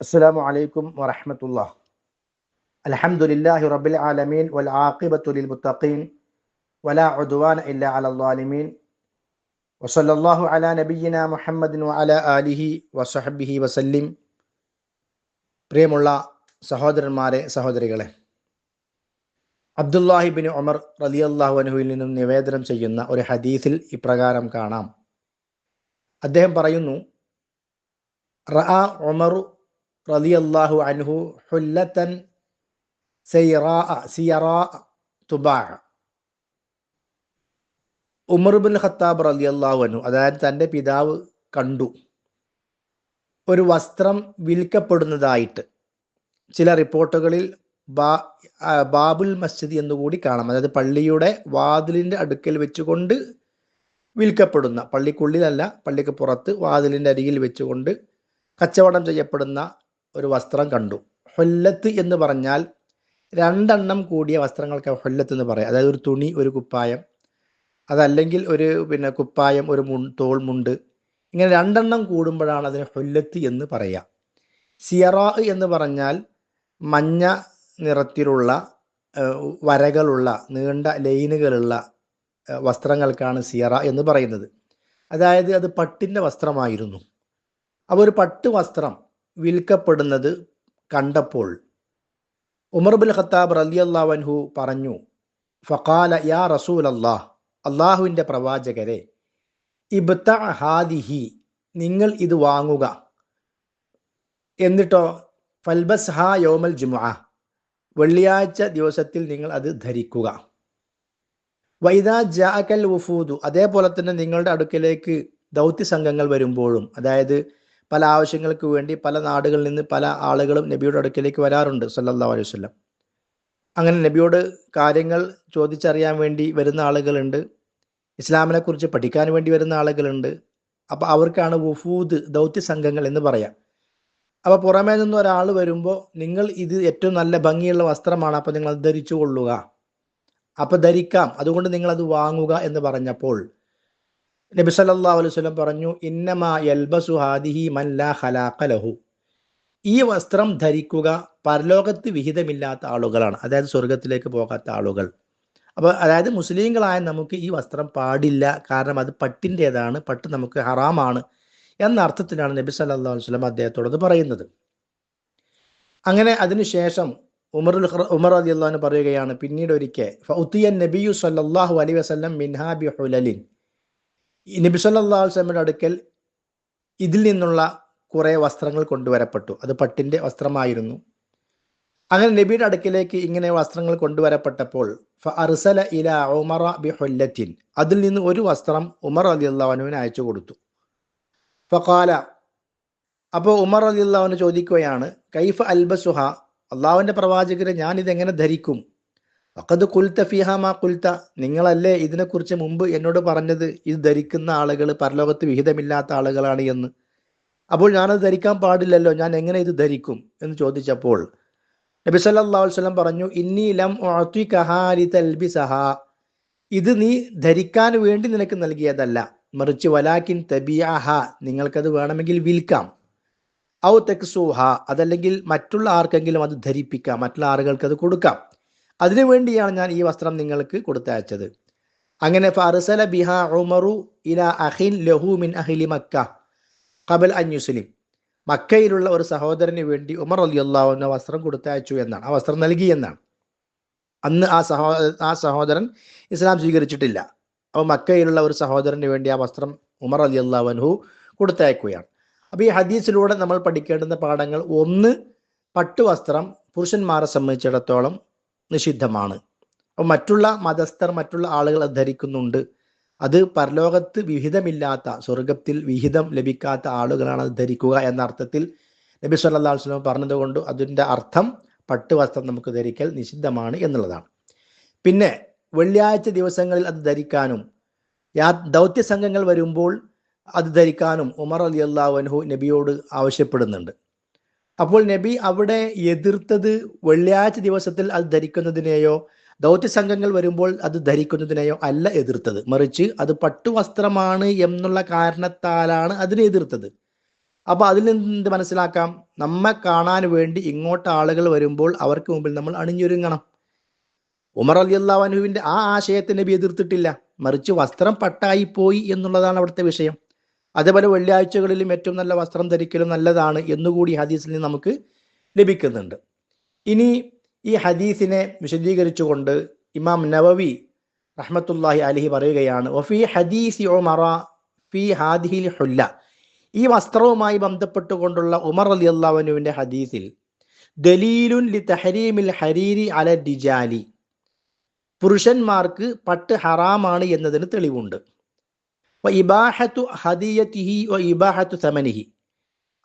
السلام عليكم ورحمة الله الحمد لله رب العالمين والعاقبة للمتقين ولا عدوان إلا على الظالمين وصلى الله على نبينا محمد وعلى آله وصحبه وسلم പ്രിയമുള്ള സഹോദരന്മാരെ സഹോദരികളെ അബ്ദുല്ലാഹിബിൻ ഉമർ റലിയല്ലാഹു അനുഹുവിൽ നിന്നും നിവേദനം ചെയ്യുന്ന ഒരു ഹദീസിൽ ഇപ്രകാരം കാണാം അദ്ദേഹം പറയുന്നു റഅ ഉമറു റളിയല്ലാഹു അൻഹു ഹുല്ലത്തൻ സൈറാ സിയറാ തുബാ ഉമർ ബിൻ ഖത്താബ് റളിയല്ലാഹു അൻഹു അതായത് തന്റെ പിതാവ് കണ്ടു. ഒരു വസ്ത്രം വിൽക്കപ്പെടുന്നതായിട്ട് ചില റിപ്പോർട്ടുകളിൽ ബാ ബാബുൽ മസ്ജിദ് എന്നുകൂടി കാണാം. അതായത് പള്ളിയുടെ വാതിലിന്റെ അടുക്കൽ വെച്ചുകൊണ്ട് വിൽക്കപ്പെടുന്ന പള്ളിക്കുള്ളിലല്ല പള്ളിക്ക് പുറത്ത് വാതിലിന്റെ അരികിൽ വെച്ചുകൊണ്ട് കച്ചവടം ചെയ്യപ്പെടുന്ന ഒരു വസ്ത്രം കണ്ടു. ഹൊല്ലത്ത് എന്ന് പറഞ്ഞാൽ രണ്ടെണ്ണം കൂടിയ വസ്ത്രങ്ങൾക്ക് ഹൊല്ലത്ത് എന്ന് പറയാം. അതായത് ഒരു തുണി ഒരു കുപ്പായം അതല്ലെങ്കിൽ ഒരു പിന്നെ കുപ്പായം ഒരു മുൺ തോൾ മുണ്ട്. ഇങ്ങനെ രണ്ടെണ്ണം കൂടുമ്പോഴാണ് അതിന് ഹൊല്ലത്ത് എന്ന് പറയുക സിയറാ എന്ന് പറഞ്ഞാൽ മഞ്ഞ നിറത്തിലുള്ള വരകളുള്ള നീണ്ട ലൈനുകളുള്ള വസ്ത്രങ്ങൾക്കാണ് സിയറ എന്ന് പറയുന്നത്. അതായത് അത് പട്ടിന്റെ വസ്ത്രമായിരുന്നു. അപ്പോൾ ഒരു പട്ട് വസ്ത്രം വിൽക്കപ്പെടുന്നത് കണ്ടപ്പോൾ. ഉമർ ബുൽ ഖത്താബ് റളിയല്ലാഹു അൻഹു പറഞ്ഞു ഫഖാല യാ റസൂൽ അള്ളാഹ് അള്ളാഹുവിന്റെ പ്രവാചകരെ ഇബ്ത ഹാദിഹി നിങ്ങൾ ഇത് വാങ്ങുക. എന്നിട്ടോ ഫൽബസ് ഹാ യോമൽ ജുമുഅ വെള്ളിയാഴ്ച ദിവസത്തിൽ നിങ്ങൾ അത് ധരിക്കുക. വൈദാ ജാക്കൽ വഫൂദു അതേപോലെ തന്നെ നിങ്ങളുടെ അടുക്കലേക്ക് ദൗത്യ സംഘങ്ങൾ വരുമ്പോഴും അതായത് പല ആവശ്യങ്ങൾക്ക് വേണ്ടി പല നാടുകളിൽ നിന്ന് പല ആളുകളും നബിയുടെ അടുക്കലേക്ക് വരാറുണ്ട് സല്ലല്ലാഹു അലൈഹി വസല്ലം. അങ്ങനെ നബിയോട് കാര്യങ്ങൾ ചോദിച്ചറിയാൻ വേണ്ടി വരുന്ന ആളുകളുണ്ട്. ഇസ്ലാമിനെ കുറിച്ച് പഠിക്കാൻ വേണ്ടി വരുന്ന ആളുകളുണ്ട്. അപ്പോൾ അവർക്കാണ് വുഫൂദ് ദൗത്യ സംഘങ്ങൾ എന്ന് പറയാം. അപ്പോൾ പുറമേ നിന്ന് ഒരാൾ വരുമ്പോൾ നിങ്ങൾ ഇത് ഏറ്റവും നല്ല ഭംഗിയുള്ള വസ്ത്രമാണ് അപ്പോൾ നിങ്ങൾ അത് ധരിച്ചു കൊള്ളുക. അപ്പോൾ ധരിക്കാം അതുകൊണ്ട് നിങ്ങൾ അത് വാങ്ങുക എന്ന് പറഞ്ഞപ്പോൾ നബി സല്ലല്ലാഹു അലൈഹി വസല്ലം പറഞ്ഞു ഇന്നമാ യൽബസു ഹാദിഹി മൻ ലാ ഖലാഖ ലഹു. ഈ വസ്ത്രം ധരിക്കുക പരലോകത്ത് വിഹിതമില്ലാത്ത ആളുകളാണ്. അതായത് സ്വർഗത്തിലേക്ക് പോകാത്ത ആളുകൾ. അപ്പോൾ അതായത് മുസ്ലിങ്ങളായ നമുക്ക് ഈ വസ്ത്രം പാടില്ല. കാരണം അത് പട്ടിന്റേതാണ്. പട്ട് നമുക്ക് ഹറാമാണ്. എന്ന അർത്ഥത്തിലാണ് നബി സല്ലല്ലാഹു അലൈഹി വസല്ലം അദ്ദേഹത്തോട് അത് പറയുന്നത്. അങ്ങനെ അതിനുശേഷം ഉമർ ഉമർ റളിയല്ലാഹു പറയുകയാണ് പിന്നീട് ഒരിക്കൽ ഫൗത്തിയൻ നബിയു സല്ലല്ലാഹു അലൈഹി വസല്ലം മിൻഹാ ബിഹുലലിൻ. ഈ നബി സല്ലാ വസ്ലമിയുടെ അടുക്കൽ ഇതിൽ നിന്നുള്ള കുറെ വസ്ത്രങ്ങൾ കൊണ്ടുവരപ്പെട്ടു. അത് പട്ടിന്റെ വസ്ത്രമായിരുന്നു. അങ്ങനെ നബിയുടെ അടുക്കിലേക്ക് ഇങ്ങനെ വസ്ത്രങ്ങൾ കൊണ്ടുവരപ്പെട്ടപ്പോൾ അർസല ഇല ഉമറ ബിഹുല്ലത്തിൻ. അതിൽ നിന്ന് ഒരു വസ്ത്രം ഉമർ അലി അള്ളാഹുവിന് അയച്ചു കൊടുത്തു. ഫഖാല അപ്പോൾ ഉമർ അലി അൻഹു ചോദിക്കുകയാണ് കൈഫ അൽബസുഹ അള്ളാഹുവിന്റെ പ്രവാചകരെ ഞാൻ ഇതെങ്ങനെ ധരിക്കും? വഖദ് കുൽത്ത ഫിഹ മാ കുൽത്ത നിങ്ങളല്ലേ ഇതിനെക്കുറിച്ച് മുമ്പ് എന്നോട് പറഞ്ഞത്? ഇത് ധരിക്കുന്ന ആളുകൾ പരലോകത്ത് വിഹിതമില്ലാത്ത ആളുകളാണ് എന്ന്. അപ്പോൾ ഞാനത് ധരിക്കാൻ പാടില്ലല്ലോ. ഞാൻ എങ്ങനെ ഇത് ധരിക്കും? എന്ന് ചോദിച്ചപ്പോൾ നബി സല്ലല്ലാഹു അലൈഹി വസല്ലം പറഞ്ഞു ഇന്നി ലം ലിതൽബിസഹ ഇത് നീ ധരിക്കാൻ വേണ്ടി നിനക്ക് നൽകിയതല്ല. മറിച്ച് വലാക്കിൻ തബിഅഹ. നിങ്ങൾക്കത് വേണമെങ്കിൽ വിൽക്കാം. ഔ തെക്സൂഹ. അതല്ലെങ്കിൽ മറ്റുള്ള ആർക്കെങ്കിലും അത് ധരിപ്പിക്കാം. മറ്റുള്ള ആളുകൾക്ക് അത് കൊടുക്കാം. അതിനു വേണ്ടിയാണ് ഞാൻ ഈ വസ്ത്രം നിങ്ങൾക്ക് കൊടുത്തയച്ചത്. അങ്ങനെ ഫർസല ബിഹ ഉമറു ഇല അഹിൻ ലഹു മിൻ അഹിലി മക്ക കബൽ അൻ യുസ്ലിം. മക്കയിലുള്ള ഒരു സഹോദരന് വേണ്ടി ഉമർ അലി അള്ളാഹുവിന് വസ്ത്രം കൊടുത്തയച്ചു എന്നാണ്. ആ വസ്ത്രം നൽകി എന്നാണ്. അന്ന് ആ സഹോ ആ സഹോദരൻ ഇസ്ലാം സ്വീകരിച്ചിട്ടില്ല. അപ്പോൾ മക്കയിലുള്ള ഒരു സഹോദരന് വേണ്ടി ആ വസ്ത്രം ഉമർ അലി അള്ളാഹുൻഹു കൊടുത്തയക്കുകയാണ്. അപ്പൊ ഈ ഹദീസിലൂടെ നമ്മൾ പഠിക്കേണ്ടുന്ന പാഠങ്ങൾ ഒന്ന് പട്ടുവസ്ത്രം പുരുഷന്മാരെ സംബന്ധിച്ചിടത്തോളം നിഷിദ്ധമാണ്. അപ്പോൾ മറ്റുള്ള മതസ്ഥർ മറ്റുള്ള ആളുകൾ അത് ധരിക്കുന്നുണ്ട്. അത് പരലോകത്ത് വിഹിതമില്ലാത്ത സ്വർഗത്തിൽ വിഹിതം ലഭിക്കാത്ത ആളുകളാണ് അത് ധരിക്കുക എന്ന അർത്ഥത്തിൽ നബി സല്ലാ വസല്ലം പറഞ്ഞതുകൊണ്ട് അതിന്റെ അർത്ഥം പട്ടുവസ്ത്രം നമുക്ക് ധരിക്കൽ നിഷിദ്ധമാണ് എന്നുള്ളതാണ്. പിന്നെ വെള്ളിയാഴ്ച ദിവസങ്ങളിൽ അത് ധരിക്കാനും യാ ദൗത്യ സംഘങ്ങൾ വരുമ്പോൾ അത് ധരിക്കാനും ഉമർ അലി അള്ളാഹു നബിയോട് ആവശ്യപ്പെടുന്നുണ്ട്. അപ്പോൾ നബി അവിടെ എതിർത്തത് വെള്ളിയാഴ്ച ദിവസത്തിൽ അത് ധരിക്കുന്നതിനെയോ ദൗത്യ സംഘങ്ങൾ വരുമ്പോൾ അത് ധരിക്കുന്നതിനെയോ അല്ല എതിർത്തത്. മറിച്ച് അത് പട്ടുവസ്ത്രമാണ് എന്നുള്ള കാരണത്താലാണ് അതിനെ എതിർത്തത്. അപ്പൊ അതിൽ നിന്ന് എന്ത് മനസ്സിലാക്കാം? നമ്മെ കാണാൻ വേണ്ടി ഇങ്ങോട്ട് ആളുകൾ വരുമ്പോൾ അവർക്ക് മുമ്പിൽ നമ്മൾ അണിഞ്ഞൊരുങ്ങണം. ഉമർ അലി അള്ളാഹുവിന്റെ ആ ആശയത്തെ നബി എതിർത്തിട്ടില്ല. മറിച്ച് വസ്ത്രം പട്ടായി പോയി എന്നുള്ളതാണ് അവിടുത്തെ വിഷയം. അതേപോലെ വെള്ളിയാഴ്ചകളിലും ഏറ്റവും നല്ല വസ്ത്രം ധരിക്കലും നല്ലതാണ് എന്നുകൂടി ഹദീസിൽ നിന്ന് നമുക്ക് ലഭിക്കുന്നുണ്ട്. ഇനി ഈ ഹദീസിനെ വിശദീകരിച്ചുകൊണ്ട് ഇമാം നവവി റഹ്മത്തുല്ലാഹി അലഹി പറയുകയാണ് ഹദീസി ഫി ഹുല്ല. ഈ വസ്ത്രവുമായി ബന്ധപ്പെട്ടുകൊണ്ടുള്ള ഉമർ അലി അള്ളാഹുവിന്റെ ഹദീസിൽ ദലീലുൻ ലി തഹരീമിൽ ഹരീരി അല ഡിജാലി പുരുഷന്മാർക്ക് പട്ട് ഹറാമാണ് എന്നതിന് തെളിവുണ്ട്. ഇബാഹത്തു ഹദിയത്തിഹി വ ഇബാഹത്തു സമനിഹി.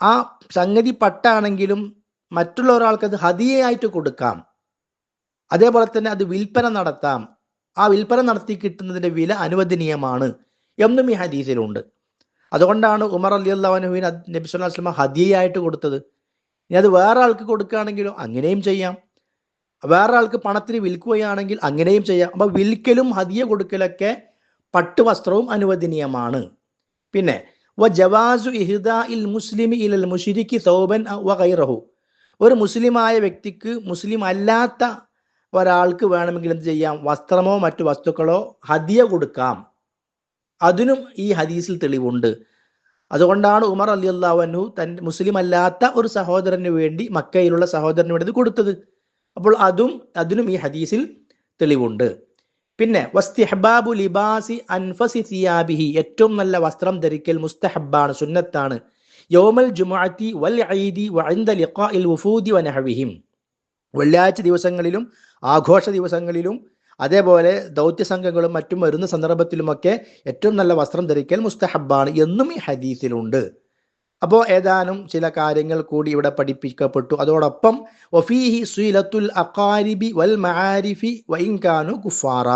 ആ സംഗതി പട്ടാണെങ്കിലും മറ്റുള്ള ഒരാൾക്ക് അത് ഹദിയയായിട്ട് കൊടുക്കാം. അതേപോലെ തന്നെ അത് വിൽപ്പന നടത്താം. ആ വിൽപ്പന നടത്തി കിട്ടുന്നതിന്റെ വില അനുവദനീയമാണ് എന്നും ഈ ഹദീസിലുണ്ട്. അതുകൊണ്ടാണ് ഉമർ അലി അള്ളാഹുവിന് നബി സ്വല്ലാ വസ്ലമ ഹദിയയായിട്ട് കൊടുത്തത്. ഇനി അത് വേറെ ആൾക്ക് കൊടുക്കുകയാണെങ്കിലോ അങ്ങനെയും ചെയ്യാം. വേറെ ആൾക്ക് പണത്തിന് വിൽക്കുകയാണെങ്കിൽ അങ്ങനെയും ചെയ്യാം. അപ്പൊ വിൽക്കലും ഹദിയ കൊടുക്കലൊക്കെ പട്ട് വസ്ത്രവും അനുവദനീയമാണ്. പിന്നെ വ ജവാസു ഇഹ്ദാ ഇൽ മുസ്ലിമി ഇലൽ മുഷിരിക്ക് സൗബൻ വ ഒരു മുസ്ലിമായ വ്യക്തിക്ക് മുസ്ലിം അല്ലാത്ത ഒരാൾക്ക് വേണമെങ്കിൽ എന്ത് ചെയ്യാം? വസ്ത്രമോ മറ്റു വസ്തുക്കളോ ഹദിയ കൊടുക്കാം. അതിനും ഈ ഹദീസിൽ തെളിവുണ്ട്. അതുകൊണ്ടാണ് ഉമർ അലി അള്ളാഹു തന്റെ മുസ്ലിം അല്ലാത്ത ഒരു സഹോദരന് വേണ്ടി മക്കയിലുള്ള സഹോദരന് വേണ്ടി കൊടുത്തത്. അപ്പോൾ അതും അതിനും ഈ ഹദീസിൽ തെളിവുണ്ട്. പിന്നെ വസ്തിഹബാബു ലിബാസി അൻഫസി സിയാബിഹി. ഏറ്റവും നല്ല വസ്ത്രം ധരിക്കൽ മുസ്തഹബാണ് സുന്നത്താണ്. യോമൽ ജുമാഅത്തി വൽ ഈദി വഇൻദ ലിഖാഇൽ വുഫൂദി വനഹവിഹിം വെള്ളിയാഴ്ച ദിവസങ്ങളിലും ആഘോഷ ദിവസങ്ങളിലും അതേപോലെ ദൗത്യ സംഘങ്ങളും മറ്റും വരുന്ന സന്ദർഭത്തിലുമൊക്കെ ഏറ്റവും നല്ല വസ്ത്രം ധരിക്കൽ മുസ്തഹബാണ് എന്നും ഈ ഹദീസിലുണ്ട്. അപ്പോൾ ഏതാനും ചില കാര്യങ്ങൾ കൂടി ഇവിടെ പഠിപ്പിക്കപ്പെട്ടു. അതോടൊപ്പം വഫീഹി സുലത്തുൽ അഖാരിബി വൽ മആരിഫി വൈൻകാനു കുഫാറ.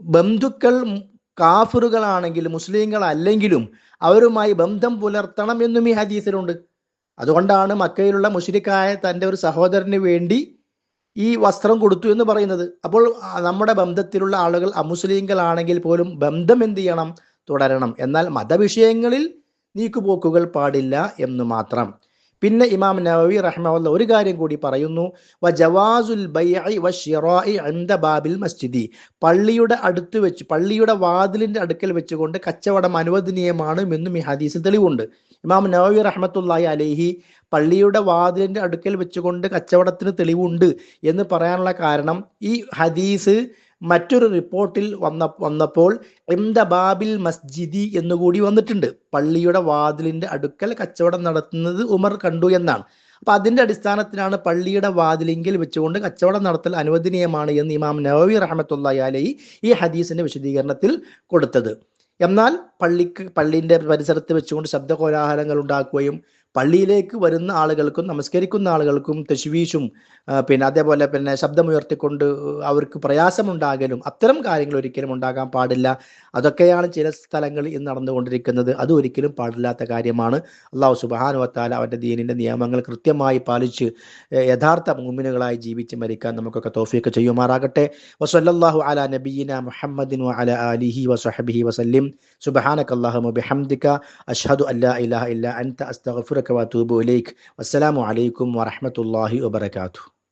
ബന്ധുക്കൾ കാഫറുകളാണെങ്കിലും മുസ്ലിങ്ങൾ അല്ലെങ്കിലും അവരുമായി ബന്ധം പുലർത്തണം എന്നും ഈ ഹദീസിലുണ്ട്. അതുകൊണ്ടാണ് മക്കയിലുള്ള മുഷിരിക്കായ തന്റെ ഒരു സഹോദരന് വേണ്ടി ഈ വസ്ത്രം കൊടുത്തു എന്ന് പറയുന്നത്. അപ്പോൾ നമ്മുടെ ബന്ധത്തിലുള്ള ആളുകൾ അമുസ്ലിങ്ങളാണെങ്കിൽ പോലും ബന്ധം എന്ത് ചെയ്യണം? തുടരണം. എന്നാൽ മതവിഷയങ്ങളിൽ നീക്കുപോക്കുകൾ പാടില്ല എന്ന് മാത്രം. പിന്നെ ഇമാം നവവി റഹ്മുള്ള ഒരു കാര്യം കൂടി പറയുന്നു. വ ജവാസുൽ ബാബിൽ മസ്ജിദി. പള്ളിയുടെ അടുത്ത് വെച്ച് പള്ളിയുടെ വാതിലിന്റെ അടുക്കൽ വെച്ചുകൊണ്ട് കച്ചവടം അനുവദനീയമാണ് എന്നും ഈ ഹദീസിൽ തെളിവുണ്ട്. ഇമാം നവവി റഹ്മത്തുല്ലായി അലേഹി പള്ളിയുടെ വാതിലിന്റെ അടുക്കൽ വെച്ചുകൊണ്ട് കച്ചവടത്തിന് തെളിവുണ്ട് എന്ന് പറയാനുള്ള കാരണം ഈ ഹദീസ് മറ്റൊരു റിപ്പോർട്ടിൽ വന്ന വന്നപ്പോൾ എംദ ബാബിൽ മസ്ജിദി എന്നുകൂടി വന്നിട്ടുണ്ട്. പള്ളിയുടെ വാതിലിന്റെ അടുക്കൽ കച്ചവടം നടത്തുന്നത് ഉമർ കണ്ടു എന്നാണ്. അപ്പൊ അതിന്റെ അടിസ്ഥാനത്തിലാണ് പള്ളിയുടെ വാതിലിങ്കിൽ വെച്ചുകൊണ്ട് കച്ചവടം നടത്തൽ അനുവദനീയമാണ് എന്ന് ഇമാം നവവി റഹമത്തുള്ള അലൈ ഈ ഹദീസിന്റെ വിശദീകരണത്തിൽ കൊടുത്തത്. എന്നാൽ പള്ളിക്ക് പള്ളിന്റെ പരിസരത്ത് വെച്ചുകൊണ്ട് ശബ്ദ കോലാഹലങ്ങൾ ഉണ്ടാക്കുകയും പള്ളിയിലേക്ക് വരുന്ന ആളുകൾക്കും നമസ്കരിക്കുന്ന ആളുകൾക്കും തശ്വീഷും പിന്നെ അതേപോലെ പിന്നെ ശബ്ദമുയർത്തിക്കൊണ്ട് അവർക്ക് പ്രയാസമുണ്ടാകലും അത്തരം കാര്യങ്ങൾ ഒരിക്കലും ഉണ്ടാകാൻ പാടില്ല. അതൊക്കെയാണ് ചില സ്ഥലങ്ങളിൽ ഇന്ന് നടന്നുകൊണ്ടിരിക്കുന്നത്. അത് ഒരിക്കലും പാടില്ലാത്ത കാര്യമാണ്. അള്ളാഹു സുബാനുവത്താല അവന്റെ ദീനിന്റെ നിയമങ്ങൾ കൃത്യമായി പാലിച്ച് യഥാർത്ഥ മുമിനുകളായി ജീവിച്ച് മരിക്കാൻ നമുക്കൊക്കെ തോഫിയൊക്കെ ചെയ്യുമാറാകട്ടെ. വസല്ലാഹു അല നബീന മുഹമ്മദിൻ അല അലിഹി വസഹബിഹി വസല്ലിം. സുബഹാനക അല്ലാഹുമ്മ ബിഹംദിക. അഷ്ഹദു അല്ലാ ഇലാഹ ഇല്ല അൻത. അസ്തഗ്ഫിറുക وبركاته وأتوب والسلام عليكم ورحمة الله وبركاته.